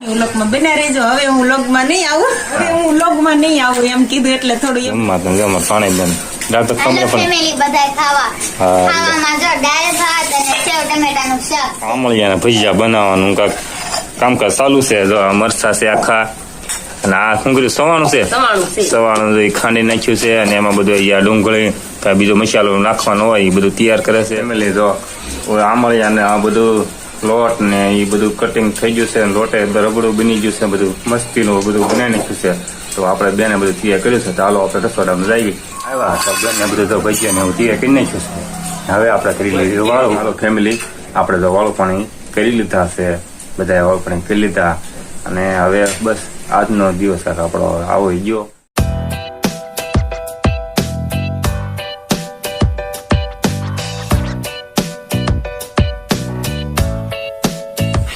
વ્લોગમાં બના રહેજો. હવે હું વ્લોગમાં નહીં આવું. હવે હું વ્લોગમાં નહીં આવું એમ કીધું એટલે થોડું જમવા તો જમવા પાણી બંધ દાળ તો હાલો ફેમિલી બધાય ખાવા. ખાવામાં જો દાળ ભાત અને સેવ ટમેટાનું શાક. આમળિયાના ભજીયા બનાવવાનું કાંક કામકાજ ચાલુ છે. જો આ મરચા છે આખા. અને આ શું કર્યું? સવાણું છે? સવાણું છે. ખાંડી નાખ્યું છે અને એમાં બધું અહીંયા ડુંગળી કાંઈ બીજો મસાલો નાખવાનો હોય એ બધું તૈયાર કરે છે. ફેમિલી જો આમળિયા ને આ બધું લોટ ને એ બધું કટિંગ થઈ ગયું છે લોટે રગડું બની ગયું છે બધું મસ્તીનું બધું બનાવી નાખ્યું છે. તો આપણે બેને બધું તૈયાર કર્યું છે. તો હાલો આપણે રસોડામાં જઈએ. આવ્યા તો બેને બધું તો ભજીયા ને એવું તૈયાર કરી નાખ્યું છે. હવે આપણે કરી લીધું વાળું. વાળો ફેમિલી આપણે તો વાળું પાણી કરી લીધા છે. બધાએ વાળું પાણી કરી લીધા. અને હવે બસ આજનો દિવસ આપણો આવો ગયો.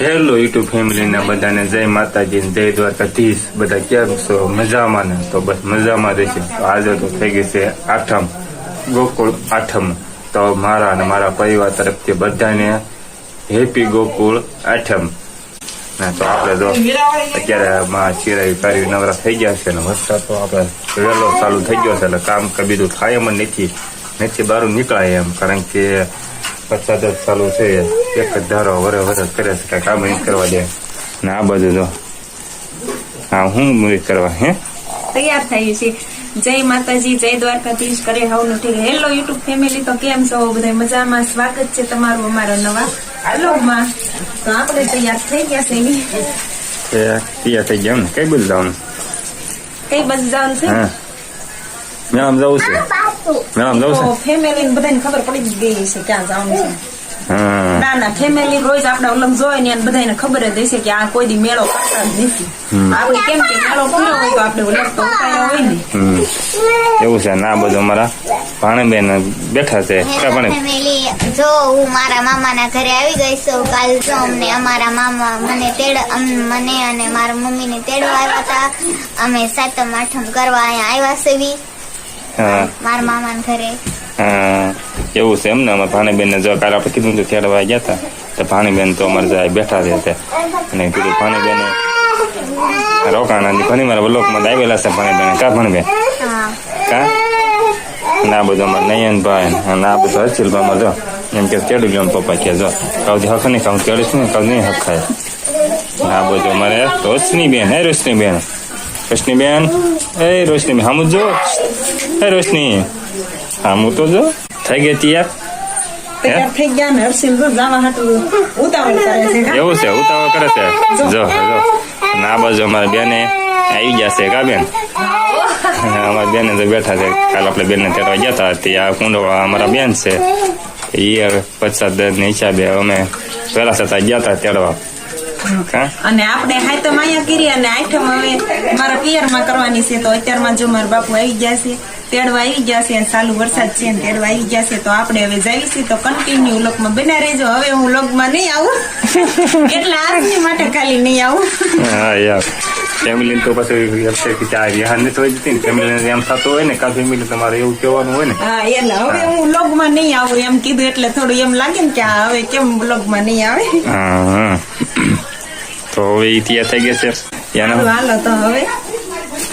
હેલો યુટ્યુબ ફેમિલી ના બધાને જય માતાજી જય દ્વારકાધીશ. બધા કેમ છો? મજામાં ને? તો બસ મજામાં રહેશે. આજે તો થઈ ગઈ છે આઠમ. ગોકુળ આઠમ. તો મારા અને મારા પરિવાર તરફથી બધાને હેપી ગોકુળ આઠમ. ના તો આપણે જો અત્યારે માં ચિરાવી કાઢી નવરા થઈ ગયા છે અને વરસાદ તો આપણે વહેલો ચાલુ થઈ ગયો છે એટલે કામ કબીધું થાય એમ નથી. નથી બહાર નીકળાય એમ. કારણ કે વરસાદ દસ ચાલુ છે. એક જ ધારો વરે વરસ કરે છે. કઈ કામ કરવા દે. ને આ બાજુ જો. હા હું મૂવી કરવા હે? તૈયાર થઈ છે. જય માતાજી જય દ્વારકાધીશ. કરે હવનું ઠીક હેલો યુટ્યુબ ફેમિલી તો કેમ છો? બધા મજામાં? સ્વાગત છે તમારું અમારા નવા વ્લોગમાં. તો આપણે તૈયાર થઈ ગયા છે. તૈયાર થઈ ગયા ને? કઈ બધું જવાનું? કઈ બધું જવાનું છે? મેળામાં જવું છે. મેળામાં જવું તો ફેમિલી બધાને ખબર પડી ગઈ છે ક્યાં જવાનું છે. ના ના ફેમિલી રોજ આપણે ઓલમ જોઈ ને બધાને ખબર જ હશે કે આ કોઈ દી મેળો કરતા જ નથી. આપણે કેમ કે મેળો પૂરો હોય તો આપણે ઓલમ તો ઉતાર્યા હોય ને. એવું છે ના બધું અમારા ભાણેબેન બેઠા છે જો હું મારા મામાના ઘરે આવી ગઈ છું કાલ જો અમને અમારા મામા મને તેડ મને અને મારા મમ્મીને તેડવા આવ્યા હતા. અમે સાતમ આઠમ કરવા અહીંયા આવ્યા હા મારા ઘરે. હા, એવું છે એમને? અમારા ભાણીબેન ને જો કાલે આપણે કીધું હતું તેડવા ગયા હતા તો ભાણીબેન તો અમારે જાય બેઠા રહે છે. અને કીધું ભાણીબેન રોકાણા ઘણી મારા બ્લોકમાં આવેલા છે ભાણીબેન. કા ભાણીબેન? કા? ના બધો અમારા નયનભાઈ અને આ બધું હર્ષિલભાઈ જો. એમ કે તેડી ગયો પપ્પા કે જો. કાઉથી હક નહીં કાવ ચડીશ નહીં કાવ નહીં હક ખાય આ બધું અમારે રોશની બેન હે રોશની બેન રોશની બેન. એ રોશની હામું જો. હે રોશની. હામું તો જો. થઈ ગઈ તૈયાર? એવું છે ઉતાવળ કરે છે. જો. જો ના આ બાજુ અમારા બેને આવી ગયા છે કા બેન? અમારા બેને તો બેઠા છે. કાલ આપણે બેનને તેડવા ગયા હતા તે આ કુંડો અમારા બેન છે. એ પચાસ દસની હિસાબે અમે પહેલા છતાં ગયા હતા તેડવા. અને આપણે હાઈતમ અહીંયા કરી અને આઈટમ હવે મારા પિયરમાં કરવાની છે તો અત્યારમાં જો મારા બાપુ આવી ગયા છે તેડવા આવી ગયા છે અને ચાલુ વરસાદ છે ને તેડવા આવી ગયા છે તો આપણે હવે જઈશું છીએ તો કન્ટિન્યુ લોકમાં બના રહેજો. હવે હું લોકમાં નહીં આવું. એટલે આજની માટે ખાલી નહીં આવું. હા યાર. ફેમિલી તો પછી એમ છે કે ચા રિહાન નથી હોય જતી ફેમિલી એમ થતું હોય ને કા ફેમિલી તમારે એવું કહેવાનું હોય ને. હા એટલે હવે હું. લોગમાં નહીં આવું. એમ કીધું એટલે થોડું એમ લાગે ને કે હવે કેમ લોગમાં નહીં આવે? હા. તો હવે ઈ તૈયાર થઈ ગયા છે. હાલો હાલો તો હવે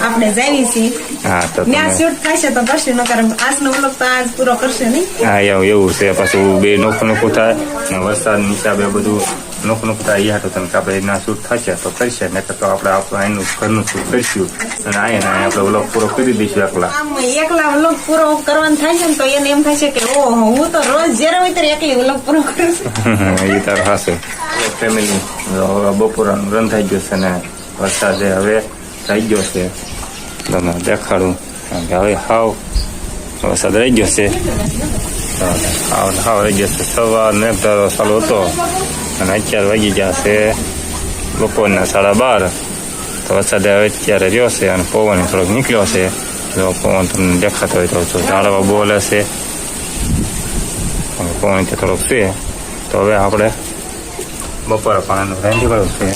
આપણે જઈએ છીએ. હા તો ત્યાં શૂટ થશે તો કરશે નકર આજનો વ્લોગ તો આજ પૂરો કરશે નહીં. હા એવું એવું છે. પાછું બે નોખું નોખું થાય વરસાદ હિસાબે બધું નોખું નોખું થાય હતું તમે કે આપણે એના શૂટ થશે તો કરશે ને તો આપણે આપણું એનું ઘરનું શૂટ કરીશું અને આય ને આપણે વ્લોગ પૂરો કરી દઈશું એકલા એકલા વ્લોગ પૂરો કરવાનું થાય ને તો એને એમ છે કે ઓ હું તો રોજ જ્યારે હોય ત્યારે એકલી વ્લોગ પૂરો કરું એ તારો હશે ફેમિલી બપોરાનું રન થઈ ગયું છે ને વરસાદે હવે થઈ ગયો છે તમને દેખાડું હવે હાવ વરસાદ રહી ગયો છે તો હાવ ને હાવ રહી ગયો છે. સવાર ને ધારો ચાલુ હતો. અને અત્યારે વાગી ગયા છે બપોરના સાડા બાર. તો વરસાદ હવે અત્યારે રહ્યો છે અને પવન થોડોક નીકળ્યો છે. જો પવન તમને દેખાતો હોય તો ઝાડવા બોલે છે. અને પવન તો થોડોક છે. તો હવે આપણે બપોરે પાણીનું રાંધી છે.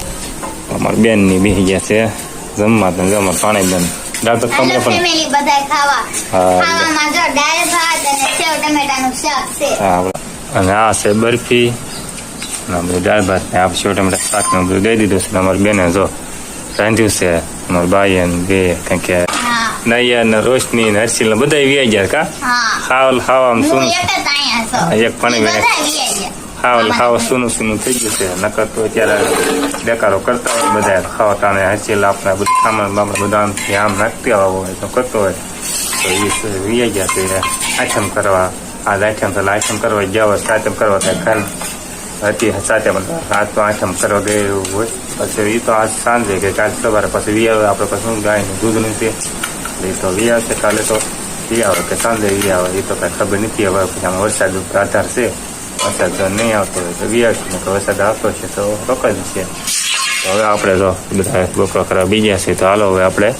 અમારા બેનની બેસી ગયા છે. જમવા જમવા પાણી બેન. દાળ તો હાલો પણ. ફેમિલી બધાય ખાવા. હા. ખાવામાં જો દાળ ભાત અને સેવ ટમેટાનું શાક છે. હા, અને આ છે બરફી. અને બધું દાળ ભાત ને આ સેવ ટમેટા શાક ને બધું દઈ દીધું છે અમારી બેને જો. રાંધ્યું છે અમારી ભાઈ અને બે કારણ કે નૈયા ને રોશની ને હર્ષિલ ને બધા વ્યાઈ ગયા કા? ખાવા આમ શું? એક પાણી હાવ હાવ સુનું સુનું થઈ ગયું છે. નકર તો અત્યારે બેકારો કરતા હોય બધા ખાવા તાને હર્ષિલ આપણે બધું સામાન બામણ બધા આમથી આમ નાખતી આવવા હોય તો કરતો હોય. તો એ વ્યાઈ ગયા છે આઠમ કરવા. આજ આઠમ તો આઠમ કરવા જાવ સાચમ કરવા થાય કાલ હતી. પણ આજ તો આઠમ કરવા ગયે એવું હોય. પછી એ તો આજ સાંજે કે કાલ સવારે પછી વી આવે આપણે પછી ગાયનું દૂધનું તે એ તો વી આવશે કાલે તો વી આવે કે સાંજે વી આવે. એ તો કાંઈ ખબર નથી હવે પછી આમાં વરસાદ ઉપર આધાર છે. વરસાદ જો નહીં આવતો હોય તો વી આવશે નકર વરસાદ આવતો છે તો રોકાય જ છે તો હવે આપણે તો બધા બપોરા કરવા બીજા છે તો હાલો હવે આપણે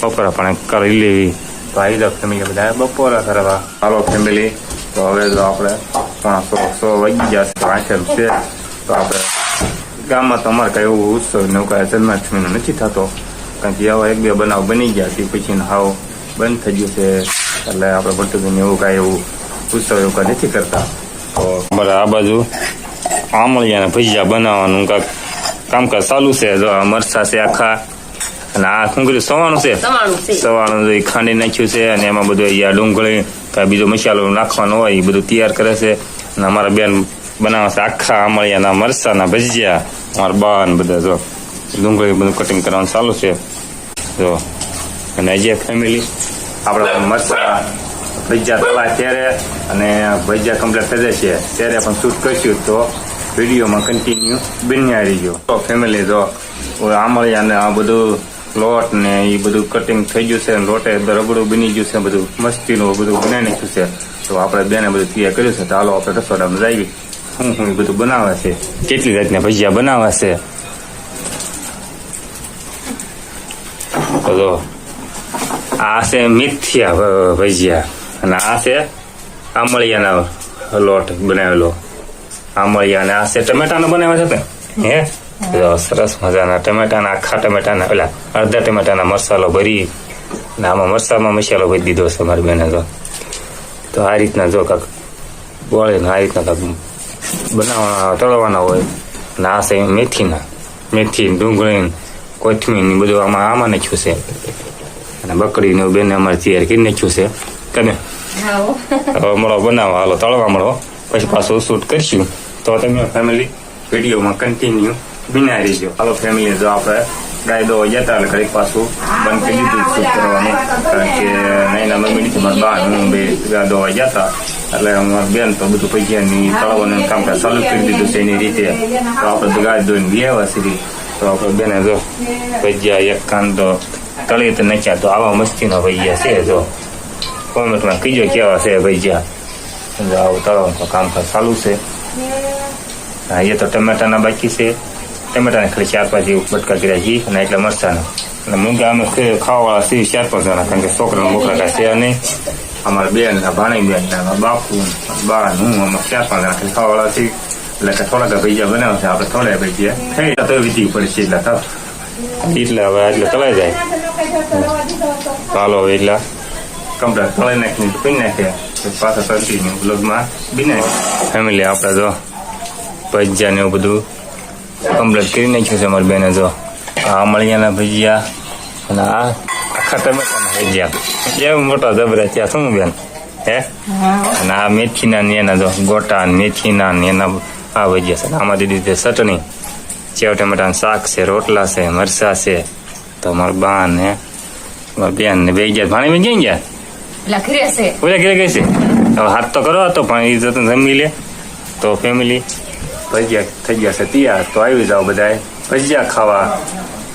બપોરા પણ કરી લેવી તો આવી જાવ ફેમિલી બધા બપોરા કરવા હાલો ફેમિલી તો હવે જો આપણે પોણા સો સો વાગી ગયા છે તો આઠેમ છે તો આપણે ગામમાં તો અમારે કાંઈ એવું ઉત્સવ ને એવું કાંઈ જન્માષ્ટમીનો નથી થતો કારણ કે આવા એક બે બનાવ બની ગયા તે પછી હાવ બંધ થઈ ગયું છે એટલે આપણે ભટ્ટુભાઈને એવું કાંઈ એવું ઉત્સવ એવું કાંઈ નથી કરતા અમારે આ બાજુ આમળિયાના ભજીયા બનાવવાનું કાંઈક કામકાજ ચાલુ છે. જો આ મરચા છે આખા અને આ શું કર્યું? સવાણું છે? સવાણું જો ખાંડી નાખ્યું છે અને એમાં બધું અહીંયા ડુંગળી કાંઈ બીજો મસાલો નાખવાનો હોય એ બધું તૈયાર કરે છે. અને અમારા બેન બનાવે છે આખા આમળિયાના મરચાના ભજીયા. અમારા બા ને બધા જો ડુંગળી બધું કટિંગ કરવાનું ચાલુ છે. જો અને આજે ફેમિલી આપણે મરચા ભજીયા તળા ત્યારે અને ભજીયા કમ્પ્લીટ થઈ જશે ત્યારે પણ શૂટ કર્યું તો વિડીયોમાં કન્ટિન્યુ બન્યા ગયો તો ફેમિલી જો આમળિયા ને આ બધું લોટ ને એ બધું કટિંગ થઈ ગયું છે લોટે રગડું બની ગયું છે, બધું મસ્તીનું બધું બનાવી નાખ્યું છે. તો આપણે બેને બધું તૈયાર કર્યું છે, તો હાલો આપણે રસોડામાં જઈએ. શું શું બધું બનાવે છે. કેટલી જાતના ભજીયા બનાવે છે? તો આ છે મિથિયા ભજીયા. અને આ છે આમળિયાના લોટ બનાવેલો. આમળિયા અને આ છે ટમેટાનો બનાવ્યા છે ને હે? સરસ મજાના ટમેટાના, આખા ટમેટાના પેલા અડધા ટમેટાના મસાલો ભરી ને આમાં મરસામાં મસાલો ભરી દીધો છે મારી બેને તો. તો આ રીતના જો કાક બોળીને આ રીતના કાંક બનાવવાના, તળવાના હોય. ને આ છે મેથીના. મેથી, ડુંગળી કોથમીર બધું આમાં આમાં નાખ્યું છે. અને બકરીને એવું બેને અમારે તૈયાર કરી નાખ્યું છે. તમે હવે મળો બનાવો. હાલો તળવા મળો. પછી પાછું શૂટ કરીશું. તો તમે ફેમિલી વિડીયોમાં કન્ટિન્યુ બિના રહીજો. હાલો ફેમિલી જો આપણે ગાય દો જતા એટલે ઘડીક પાછું બંધ કરી દીધું શૂટ કરવાનું. કારણ કે નૈના મમ્મી નથી મારા બા હું બે ગાય દોવા જતા. એટલે અમારા બેન તો બધું પૈસાની તળવાનું કામકાજ ચાલુ કરી દીધું છે એની રીતે. તો આપણે ગાય બે વ્યવહાર સીધી તો આપણે બેને જો ભજીયા એક કાંદો તળી તો નાખ્યા. તો આવા મસ્તીનો ભજીયા છે જો. કોમેન્ટમાં કીજો કેવા છે ભાઈ જ્યાં આવું તળવાનું કામકાજ ચાલુ છે અહીંયા તો ટમેટાના બાકી છે ટમેટાને ખાલી ચાર પાંચ એવું બટકા કર્યા છીએ અને એટલે મરચાના અને મૂંગા અમે ખાવાવાળા છીએ ચાર પાંચ જણા કારણ કે છોકરા મોકરા કાંઈ છે નહીં અમારા બેન ને ભાણી બેન બાપુ બા હું અમે ચાર પાંચ જણા ખાવાવાળા છીએ એટલે કે થોડાક ભજીયા બનાવે છે આપણે થોડા ભજીયા થઈ તો વીતી પડે છે એટલે તો એટલે હવે એટલે તળાઈ જાય ચાલો હવે એટલા કમ્પ્લેટ તળાઈ નાખીને પી નાખે પાછા કન્ટિન્યુ બ્લોગમાં બી ફેમિલી આપણે જો ભજીયા ને એવું બધું કમ્પ્લીટ કરી નાખ્યું છે મારી બેને જો આ મળિયાના ભજીયા અને આ આખા ટમેટાના ભજીયા એમ મોટા જબરા ત્યાં શું બેન હે અને આ મેથીના ને એના જો ગોટા મેથીના ને એના આ ભજીયા છે આમાં દીધી છે ચટણી સેવ ટમેટાનું શાક છે રોટલા છે મરસા છે તો મારા બા ને બેન ને બે ગયા ભાણી બેન ક્યાં ગયા એટલે ઘરે છે ઓલા ઘરે ગઈ છે હવે હાથ તો કરો તો પણ એ જતું જમી લે તો ફેમિલી ભજીયા થઈ ગયા છે તૈયાર તો આવી જાઓ બધાએ ભજીયા ખાવા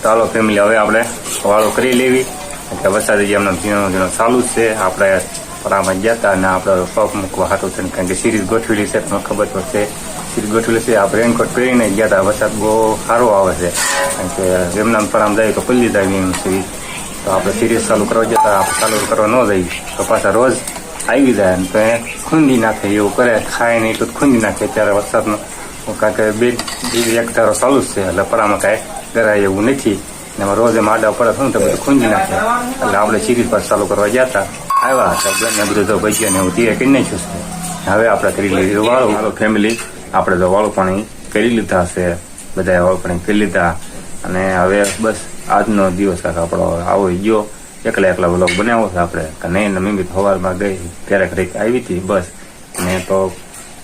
ચાલો ફેમિલી હવે આપણે વાળો કરી લેવી એટલે વરસાદ એમનો ઝીણો ઝીણો ચાલુ જ છે આપણે પરામાં ગયા હતા અને આપણે પગ મૂકવા છે કારણ કે સિરીઝ ગોઠવેલી છે તમને ખબર તો છે સિરીઝ ગોઠવેલી છે આપણે રેનકોટ પહેરીને ગયા હતા વરસાદ બહુ સારો આવે છે કારણ કે જેમના પરામ જાય તો પલ્લી જાય એમ છે તો આપણે સિરીઝ ચાલુ કરવા જતા આપણે ચાલુ કરવા ન જઈએ તો પાછા રોજ આવી જાય ને તો એ ખૂંદી નાખે, એવું કરે. ખાય નહીં તો ખૂંદી નાખે. ત્યારે વરસાદનો કારણ કે બે એક ધારો ચાલુ જ છે. એટલે પરામાં કાંઈ ગરાય એવું નથી. ને એમાં રોજ એમાં આડા પડે શું તો બધું ખૂંદી નાખે. એટલે આપણે સિરીઝ પાછું ચાલુ કરવા જતા આવ્યા હતા. બંને બધું તો ભજીયા ને એવું તૈયાર કરી નાખ્યું છે. હવે આપણે કરી લીધું વાળું. વાળું ફેમિલી આપણે તો વાળું પાણી કરી લીધા છે. બધાએ વાળું પાણી કરી લીધા. અને હવે બસ આજનો દિવસ કાંઈક આપણો આવો ગયો. એકલા એકલા બ્લોગ બનાવ્યો છે આપણે. કે નહીં મમ્મી સવારમાં ગઈ, ક્યારેક ઘડીક આવી હતી, બસ. ને તો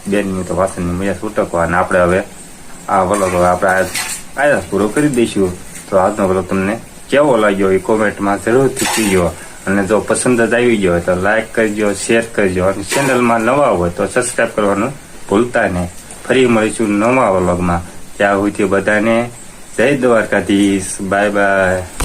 બેનની તો વાસણની મજા છૂટકવા અને આપણે હવે આ વ્લોગ હવે આપણે આયા પૂરો કરી દઈશું. તો આજનો વ્લોગ તમને કેવો લાગ્યો એ કોમેન્ટમાં જરૂરથી કીજો અને જો પસંદ જ આવી ગયો તો લાઈક કરજો શેર કરજો. અને ચેનલમાં નવા હોય તો સબસ્ક્રાઈબ કરવાનું ભૂલતા નહીં. ફરી મળીશું નવા વ્લોગમાં ત્યાં સુધી બધાને જય દ્વારકાધીશ. Bye bye.